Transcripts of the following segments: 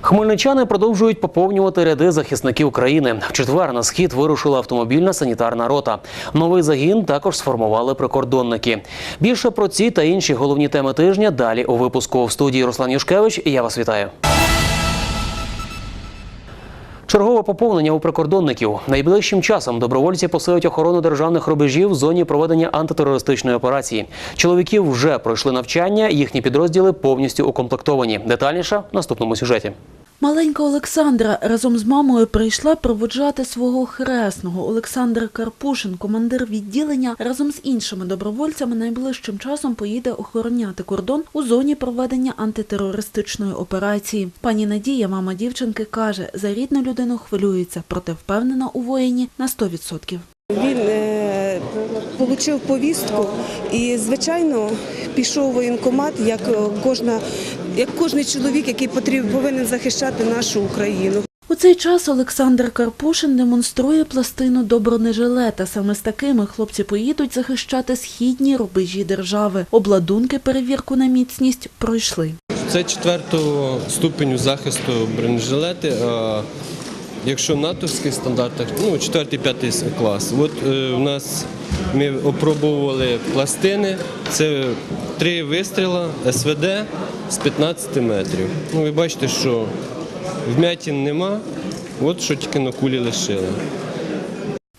Хмельничани продовжують поповнювати ряди захисників країни. В четвер на схід вирушила автомобільна санітарна рота. Новий загін також сформували прикордонники. Більше про ці та інші головні теми тижня далі у випуску в студії Руслан Юшкевич. Я вас вітаю. Чергове поповнення у прикордонників. Найближчим часом добровольці посилять охорону державних рубежів в зоні проведення антитерористичної операції. Чоловіків вже пройшли навчання, їхні підрозділи повністю укомплектовані. Детальніше в наступному сюжеті. Маленька Олександра разом з мамою прийшла проводжати свого хресного. Олександр Карпушин, командир відділення, разом з іншими добровольцями найближчим часом поїде охороняти кордон у зоні проведення антитерористичної операції. Пані Надія, мама дівчинки, каже, за рідну людину хвилюється, проте впевнена у воїні на 100%. Він е, отримав повістку і, звичайно, пішов у воєнкомат, як е, кожна, як кожний чоловік, який потрібен, повинен захищати нашу Україну. У цей час Олександр Карпушин демонструє пластину до бронежилета. Саме з такими хлопці поїдуть захищати східні рубежі держави. Обладунки перевірку на міцність пройшли. Це четвертого ступеню захисту бронежилети. Якщо в натовських стандартах, ну четвертий, п'ятий клас. От е, у нас ми опробували пластини. Це три вистріла СВД з 15 метрів. Ну, ви бачите, що вмятін нема, от що тільки на кулі лишили.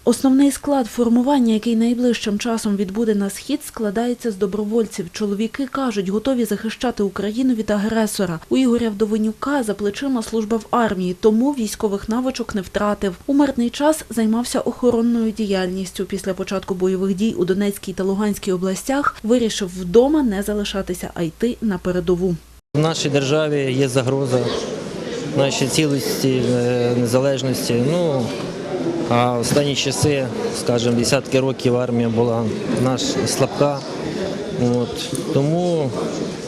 Основний склад формування, який найближчим часом відбуде на схід, складається з добровольців. Чоловіки кажуть, готові захищати Україну від агресора. У Ігоря Вдовенюка за плечима служба в армії, тому військових навичок не втратив. У мирний час займався охоронною діяльністю. Після початку бойових дій у Донецькій та Луганській областях вирішив вдома не залишатися, а йти на передову. В нашій державі є загроза нашій цілості, е, незалежності. Ну, а останні часи, скажімо, десятки років армія була наш слабка. От. Тому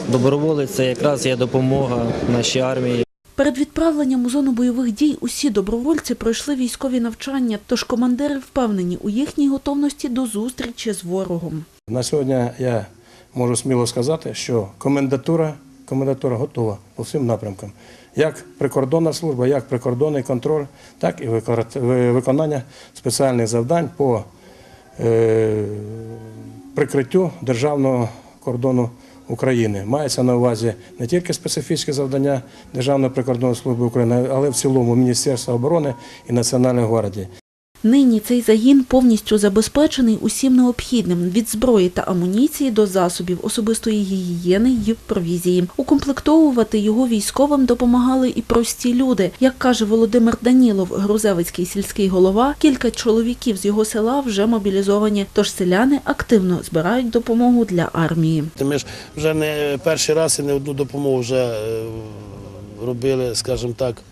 доброволець це якраз є допомога нашій армії. Перед відправленням у зону бойових дій усі добровольці пройшли військові навчання, тож командири впевнені у їхній готовності до зустрічі з ворогом. На сьогодні я можу сміло сказати, що комендатура, комендатура готова по всім напрямкам. Як прикордонна служба, як прикордонний контроль, так і виконання спеціальних завдань по е, прикриттю державного кордону України. Мається на увазі не тільки специфічні завдання Державної прикордонної служби України, але в цілому Міністерства оборони і Національної гвардії. Нині цей загін повністю забезпечений усім необхідним від зброї та амуніції до засобів особистої гігієни й провізії. Укомплектовувати його військовим допомагали і прості люди. Як каже Володимир Данілов, грузевицький сільський голова, кілька чоловіків з його села вже мобілізовані. Тож селяни активно збирають допомогу для армії. Ми ж вже не перший раз і не одну допомогу вже е, робили, скажімо так,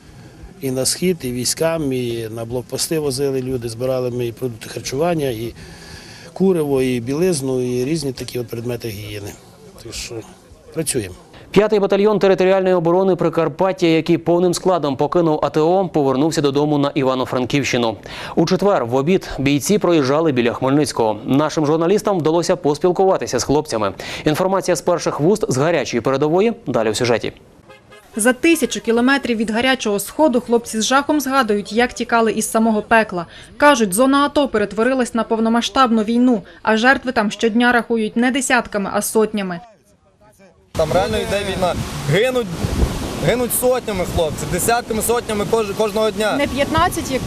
і на схід, і військам, і на блокпости возили люди, збирали ми і продукти харчування, і куриво, і білизну, і різні такі от предмети гігієни. Так що працюємо. П'ятий батальйон територіальної оборони Прикарпаття, який повним складом покинув АТО, повернувся додому на Івано-Франківщину. У четвер в обід бійці проїжджали біля Хмельницького. Нашим журналістам вдалося поспілкуватися з хлопцями. Інформація з перших вуст з гарячої передової. Далі в сюжеті. За тисячу кілометрів від гарячого сходу хлопці з жахом згадують, як тікали із самого пекла. Кажуть, зона АТО перетворилась на повномасштабну війну, а жертви там щодня рахують не десятками, а сотнями. Там реально йде війна. Гинуть, гинуть сотнями хлопці, десятками, сотнями кож, кожного дня. Не 15, як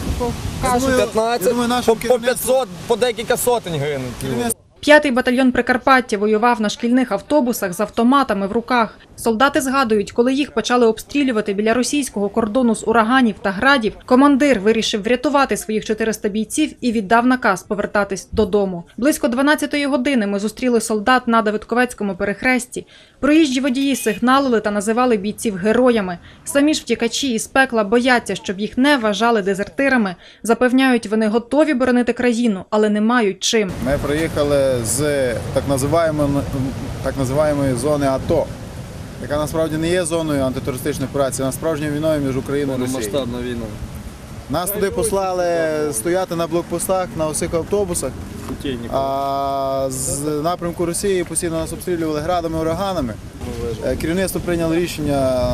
кажуть. 15, по, по 500, по декілька сотень гинуть. П'ятий батальйон Прикарпаття воював на шкільних автобусах з автоматами в руках. Солдати згадують, коли їх почали обстрілювати біля російського кордону з ураганів та градів, командир вирішив врятувати своїх 400 бійців і віддав наказ повертатись додому. Близько 12-ї години ми зустріли солдат на Давидковецькому перехресті. Проїжджі водії сигналили та називали бійців героями. Самі ж втікачі із пекла бояться, щоб їх не вважали дезертирами. Запевняють, вони готові боронити країну, але не мають чим. Ми приїхали з так називаємої, так називаємої зони АТО. яка насправді не є зоною антитерористичної операції, а справжньою війною між Україною і Росією. Масштабна війна. Нас туди послали стояти на блокпостах на усіх автобусах, а з напрямку Росії постійно нас обстрілювали градами, ураганами. Е, Керівництво прийняло рішення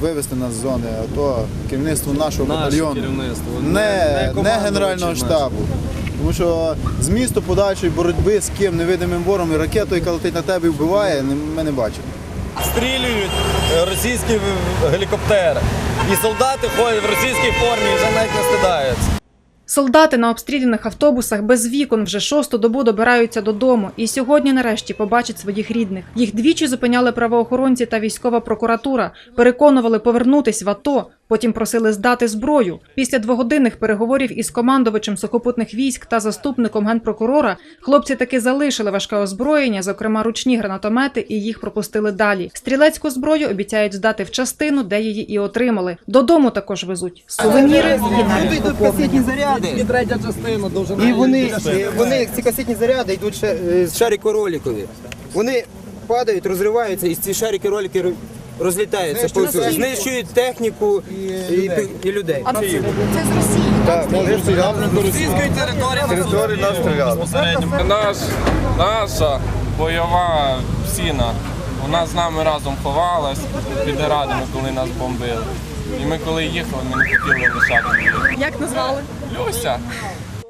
вивести нас з зони АТО, керівництво нашого Наше батальйону. керівництво. Не, не Генерального штабу. Тому що змісту подальшої боротьби з ким невидимим вором і ракетою, яка летить на тебе і вбиває, ми не бачимо. Стрілюють е, російські гелікоптери. І солдати ходять в російській формі і вже навіть не стидаються. Солдати на обстріляних автобусах без вікон вже шосту добу добираються додому і сьогодні нарешті побачать своїх рідних. Їх двічі зупиняли правоохоронці та військова прокуратура, переконували повернутись в АТО, потім просили здати зброю. Після двогодинних переговорів із командувачем сухопутних військ та заступником генпрокурора хлопці таки залишили важке озброєння, зокрема ручні гранатомети, і їх пропустили далі. Стрілецьку зброю обіцяють здати в частину, де її і отримали. Додому також везуть сувеніри і навіть заряди. Третя частина довжина. І вони, вони ці касетні заряди йдуть ще е, з шарики роликові. Вони падають, розриваються, і ці шарики ролики роз- розлітаються повсюди. Знищують техніку і, і, і людей. Так, може, Російської території території нас стріляли. Наш, наша бойова сіна. Вона з нами разом ховалась під радами, коли нас бомбили. І ми коли їхали, ми не хотіли лишати її. як назвали. Люся.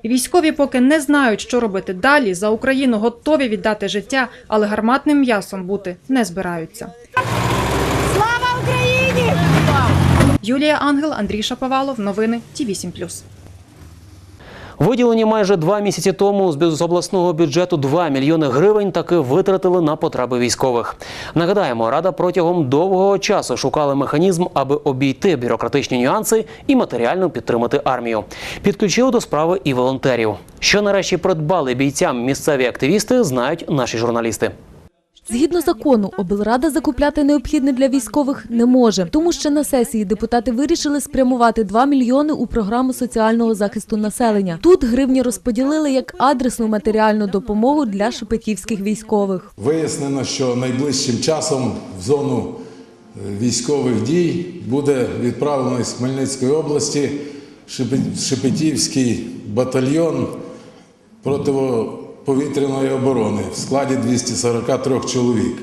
Військові поки не знають, що робити далі. За Україну готові віддати життя, але гарматним м'ясом бути не збираються. Слава Україні! Юлія Ангел, Андрій Шаповалов. Новини Ті 8+. Виділені майже два місяці тому з обласного бюджету 2 мільйони гривень таки витратили на потреби військових. Нагадаємо, рада протягом довгого часу шукала механізм, аби обійти бюрократичні нюанси і матеріально підтримати армію. Підключили до справи і волонтерів. Що нарешті придбали бійцям місцеві активісти, знають наші журналісти. Згідно закону, облрада закупляти необхідне для військових не може. Тому що на сесії депутати вирішили спрямувати 2 мільйони у програму соціального захисту населення. Тут гривні розподілили як адресну матеріальну допомогу для шепетівських військових. Вияснено, що найближчим часом в зону е, військових дій буде відправлено з Хмельницької області Шепетівський батальйон протиповітряної оборони в складі 243 чоловік.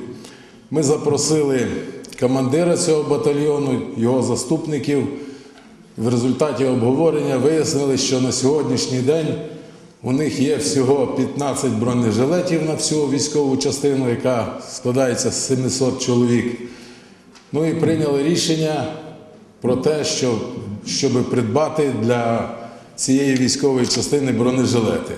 Ми запросили командира цього батальйону, його заступників. В результаті обговорення вияснили, що на сьогоднішній день у них є всього 15 бронежилетів на всю військову частину, яка складається з 700 чоловік. Ну і прийняли рішення про те, що, щоб придбати для цієї військової частини бронежилети.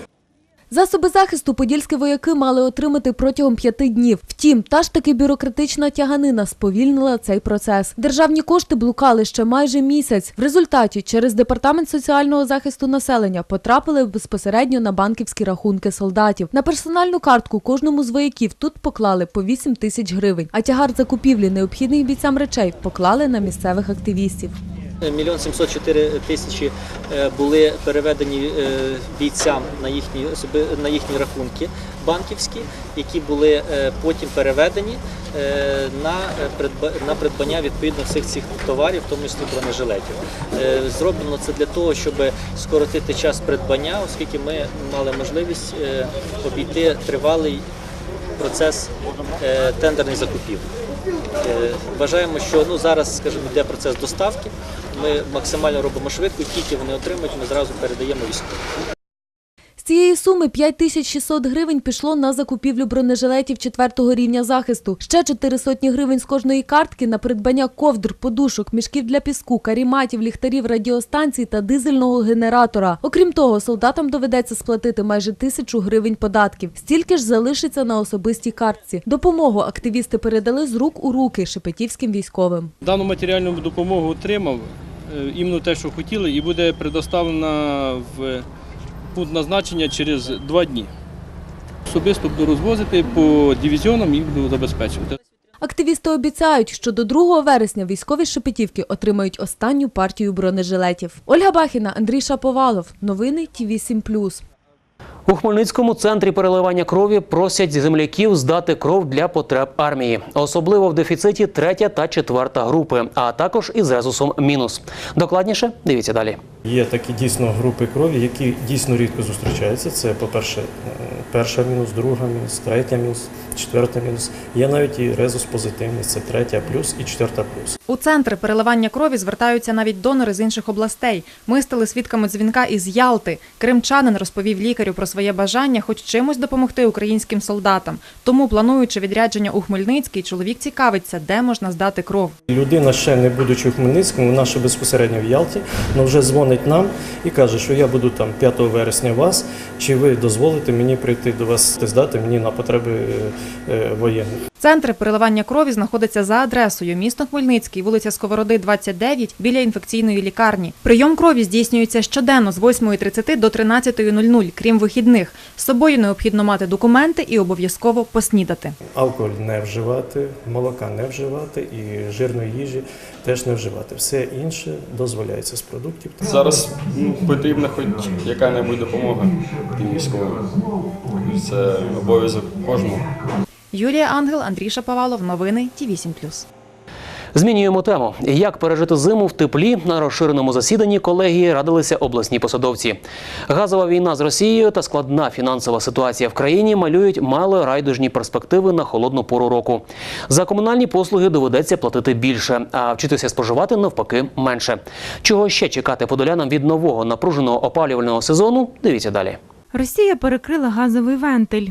Засоби захисту подільські вояки мали отримати протягом п'яти днів. Втім, та ж таки бюрократична тяганина сповільнила цей процес. Державні кошти блукали ще майже місяць. В результаті через департамент соціального захисту населення потрапили безпосередньо на банківські рахунки солдатів. На персональну картку кожному з вояків тут поклали по 8 тисяч гривень. А тягар закупівлі необхідних бійцям речей поклали на місцевих активістів. Мільйон 704 тисячі е, були переведені е, бійцям на їхні на їхні рахунки банківські, які були е, потім переведені е, на е, придбання відповідно всіх цих товарів, в тому числі бронежилетів. Е, Зроблено це для того, щоб скоротити час придбання, оскільки ми мали можливість е, обійти тривалий процес е, тендерних закупів. Е, Вважаємо, що ну зараз, скажімо, йде процес доставки. Ми максимально робимо швидко, тільки вони отримають, ми зразу передаємо військовим. Цієї суми 5600 гривень пішло на закупівлю бронежилетів четвертого рівня захисту. Ще чотири сотні гривень з кожної картки на придбання ковдр, подушок, мішків для піску, каріматів, ліхтарів, радіостанцій та дизельного генератора. Окрім того, солдатам доведеться сплатити майже тисячу гривень податків. Стільки ж залишиться на особистій картці. Допомогу активісти передали з рук у руки шепетівським військовим. Дану матеріальну допомогу отримав, е, іменно те, що хотіли, і буде предоставлена в пункт назначення через два дні. Особисто буду розвозити по дивізіонам і буду забезпечувати. Активісти обіцяють, що до 2 вересня військові Шепетівки отримають останню партію бронежилетів. Ольга Бахіна, Андрій Шаповалов. Новини Ті 8 У Хмельницькому центрі переливання крові просять земляків здати кров для потреб армії, особливо в дефіциті третя та четверта групи, а також із резусом мінус. Докладніше дивіться далі. Є такі дійсно групи крові, які дійсно рідко зустрічаються. Це, по-перше, е, перша мінус, друга мінус, третя мінус, четверта мінус. Є навіть і резус позитивний, це третя плюс і четверта плюс. У центри переливання крові звертаються навіть донори з інших областей. Ми стали свідками дзвінка із Ялти. Кримчанин розповів лікарю про своє бажання хоч чимось допомогти українським солдатам. Тому, плануючи відрядження у Хмельницький, чоловік цікавиться, де можна здати кров. Людина, ще не будучи в Хмельницькому, вона ще безпосередньо в Ялті, але вже дзвонить нам і каже, що я буду там 5 вересня вас, чи ви дозволите мені прийти до вас здати мені на потреби е, е, воєнних. Центри переливання крові знаходяться за адресою місто Хмельницький, вулиця Сковороди, 29, біля інфекційної лікарні. Прийом крові здійснюється щоденно з 8.30 до 13.00, крім вихідних. З собою необхідно мати документи і обов'язково поснідати. Алкоголь не вживати, молока не вживати і жирної їжі теж не вживати. Все інше дозволяється з продуктів. Зараз ну, потрібна хоч яка-небудь допомога тим військовим. Це обов'язок кожного. Юлія Ангел, Андрій Шаповалов. Новини Ті 8+. Змінюємо тему. Як пережити зиму в теплі на розширеному засіданні колегії радилися обласні посадовці. Газова війна з Росією та складна фінансова ситуація в країні малюють мало райдужні перспективи на холодну пору року. За комунальні послуги доведеться платити більше, а вчитися споживати навпаки менше. Чого ще чекати подолянам від нового напруженого опалювального сезону? Дивіться далі. Росія перекрила газовий вентиль.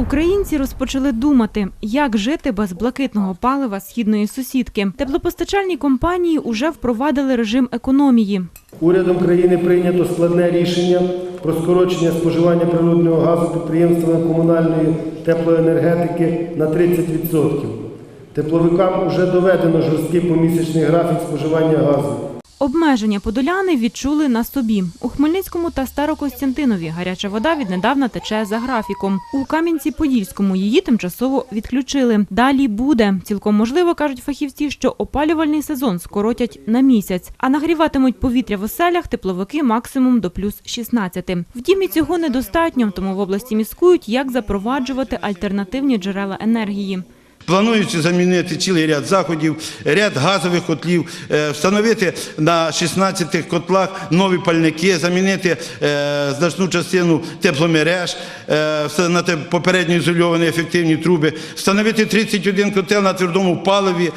Українці розпочали думати, як жити без блакитного палива східної сусідки. Теплопостачальні компанії уже впровадили режим економії. Урядом країни прийнято складне рішення про скорочення споживання природного газу підприємствами комунальної теплоенергетики на 30%. Тепловикам вже доведено жорсткий помісячний графік споживання газу. Обмеження подоляни відчули на собі. У Хмельницькому та Старокостянтинові гаряча вода віднедавна тече за графіком. У Кам'янці-Подільському її тимчасово відключили. Далі буде. Цілком можливо, кажуть фахівці, що опалювальний сезон скоротять на місяць, а нагріватимуть повітря в оселях тепловики максимум до плюс 16. Втім, і цього недостатньо, тому в області міскують, як запроваджувати альтернативні джерела енергії. Планується замінити цілий ряд заходів, ряд газових котлів, е, встановити на 16 котлах нові пальники, замінити е, значну частину тепломереж, е, встановити попередньо ізольовані ефективні труби, встановити 31 котел на твердому паливі,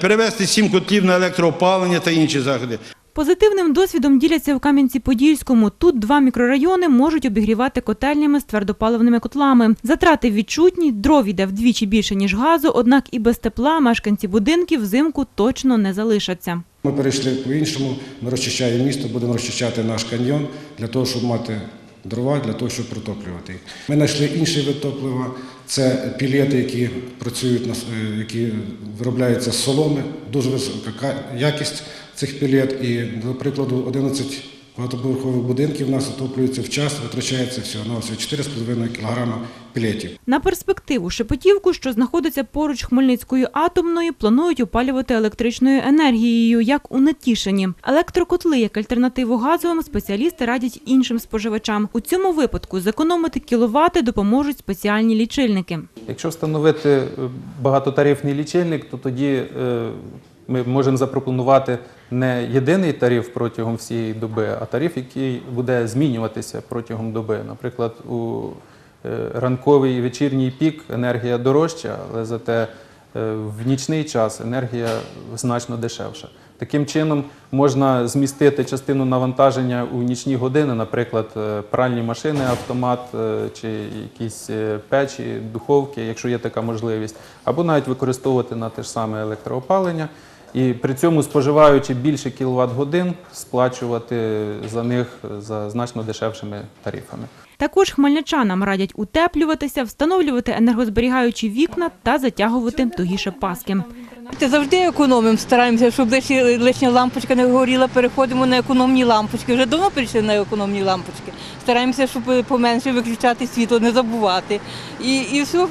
перевести 7 котлів на електроопалення та інші заходи. Позитивним досвідом діляться в Кам'янці-Подільському. Тут два мікрорайони можуть обігрівати котельнями з твердопаливними котлами. Затрати відчутні, дров йде вдвічі більше, ніж газу, однак і без тепла мешканці будинків взимку точно не залишаться. Ми перейшли по-іншому, ми розчищаємо місто, будемо розчищати наш каньйон для того, щоб мати дрова, для того, щоб протоплювати. Ми знайшли інший вид топлива, це пілети, які працюють, е, які виробляються з соломи, дуже висока ка- якість цих пілет. І, до прикладу, 11 багатоповерхових будинків у нас отоплюється в час, витрачається всього на всього 4,5 кг пілетів. На перспективу Шепетівку, що знаходиться поруч Хмельницької атомної, планують опалювати електричною енергією, як у Нетішині. Електрокотли як альтернативу газовим спеціалісти радять іншим споживачам. У цьому випадку зекономити кіловати допоможуть спеціальні лічильники. Якщо встановити багатотарифний лічильник, то тоді е, ми можемо запропонувати не єдиний тариф протягом всієї доби, а тариф, який буде змінюватися протягом доби. Наприклад, у е, ранковий і вечірній пік енергія дорожча, але зате е, в нічний час енергія значно дешевша. Таким чином можна змістити частину навантаження у нічні години, наприклад, е, пральні машини, автомат чи якісь печі, духовки, якщо є така можливість, або навіть використовувати на те ж саме електроопалення. І при цьому споживаючи більше кіловат годин, сплачувати за них за значно дешевшими тарифами. Також хмельничанам радять утеплюватися, встановлювати енергозберігаючі вікна та затягувати тугіше паски. Ти завжди економимо, стараємося, щоб лишня, лампочка не горіла, переходимо на економні лампочки. Вже давно перейшли на економні лампочки. Стараємося, щоб поменше виключати світло, не забувати. І, і все.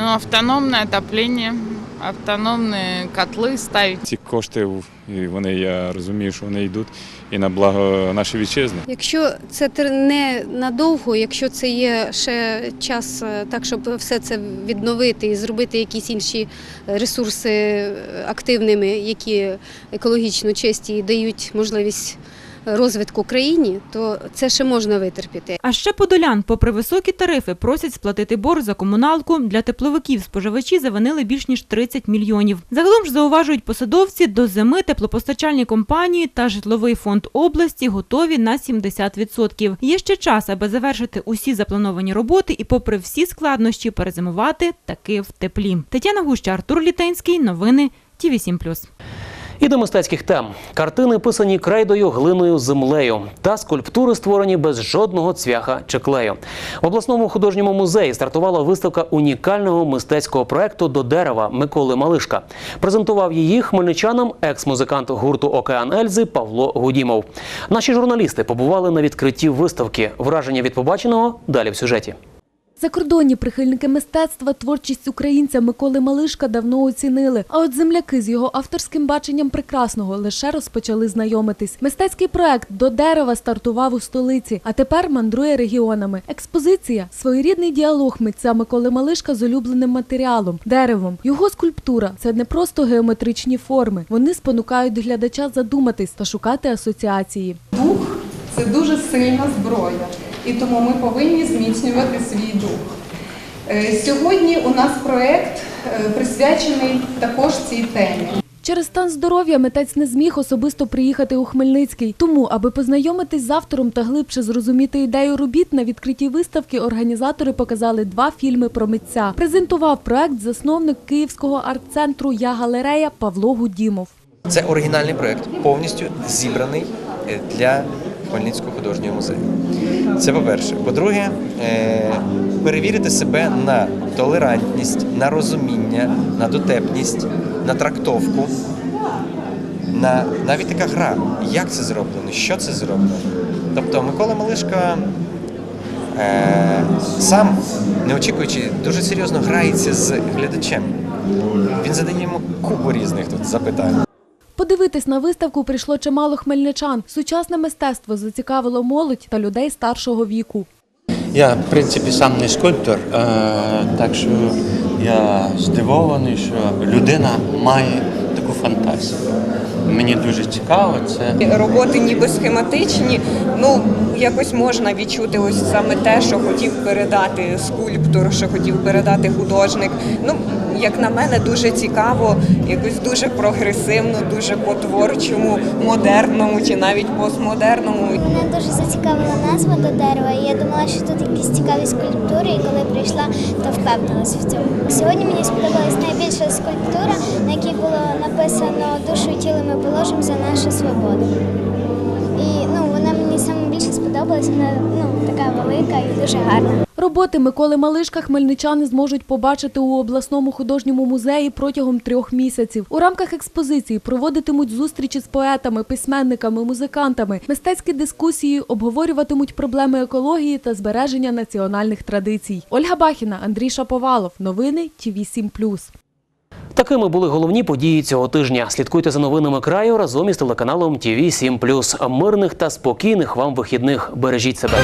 Ну, автономное отопление автономні котли ставити. Ці кошти, і вони, я розумію, що вони йдуть і на благо нашої вітчизни. Якщо це не надовго, якщо це є ще час е, так, щоб все це відновити і зробити якісь інші ресурси е, активними, які екологічно чисті і дають можливість розвитку країні, то це ще можна витерпіти. А ще подолян, попри високі тарифи, просять сплатити борг за комуналку. Для тепловиків споживачі завинили більш ніж 30 мільйонів. Загалом ж зауважують посадовці, до зими теплопостачальні компанії та житловий фонд області готові на 70%. Є ще час, аби завершити усі заплановані роботи і, попри всі складнощі, перезимувати таки в теплі. Тетяна Гуща, Артур Літенський. Новини Ті 7 І до мистецьких тем. Картини писані крейдою, глиною, землею та скульптури створені без жодного цвяха чи клею. В обласному художньому музеї стартувала виставка унікального мистецького проекту до дерева Миколи Малишка. Презентував її хмельничанам екс-музикант гурту Океан Ельзи Павло Гудімов. Наші журналісти побували на відкритті виставки. Враження від побаченого далі в сюжеті. Закордонні прихильники мистецтва творчість українця Миколи Малишка давно оцінили. А от земляки з його авторським баченням прекрасного лише розпочали знайомитись. Мистецький проект до дерева стартував у столиці, а тепер мандрує регіонами. Експозиція своєрідний діалог митця Миколи Малишка з улюбленим матеріалом деревом. Його скульптура це не просто геометричні форми. Вони спонукають глядача задуматись та шукати асоціації. Дух це дуже сильна зброя, і тому ми повинні зміцнювати свій дух. Е, Сьогодні у нас проєкт е, присвячений також цій темі. Через стан здоров'я митець не зміг особисто приїхати у Хмельницький. Тому, аби познайомитись з автором та глибше зрозуміти ідею робіт, на відкритті виставки організатори показали два фільми про митця. Презентував проект засновник Київського арт-центру Я галерея Павло Гудімов. Це оригінальний проєкт, повністю зібраний е, для Хмельницького художнього музею. Це по-перше. По-друге, е, перевірити себе на толерантність, на розуміння, на дотепність, на трактовку, на навіть така гра, як це зроблено, що це зроблено. Тобто Микола Малишка е, сам, не очікуючи, дуже серйозно грається з глядачем. Він задає йому купу різних тут запитань. Подивитись на виставку прийшло чимало хмельничан. Сучасне мистецтво зацікавило молодь та людей старшого віку. Я, в принципі, сам не скульптор, е, так що я здивований, що людина має таку фантазію. Мені дуже цікаво це. Роботи ніби схематичні, ну якось можна відчути ось саме те, що хотів передати скульптор, що хотів передати художник. Ну, як на мене, дуже цікаво, якось дуже прогресивно, дуже по-творчому, модерному чи навіть постмодерному. Мене дуже зацікавила назва до дерева. і Я думала, що тут якісь цікаві скульптури, і коли прийшла, то впевнилась в цьому. Сьогодні мені сподобалась найбільша скульптура, на якій було написано душу і тіло ми положимо за нашу свободу. І ну, вона мені саме більше сподобалась, вона ну, така велика і дуже гарна. Роботи Миколи Малишка хмельничани зможуть побачити у обласному художньому музеї протягом трьох місяців. У рамках експозиції проводитимуть зустрічі з поетами, письменниками, музикантами. Мистецькі дискусії обговорюватимуть проблеми екології та збереження національних традицій. Ольга Бахіна, Андрій Шаповалов. Новини ТІВІ 7+. Такими були головні події цього тижня. Слідкуйте за новинами краю разом із телеканалом ТІВІ 7+. Мирних та спокійних вам вихідних. Бережіть себе.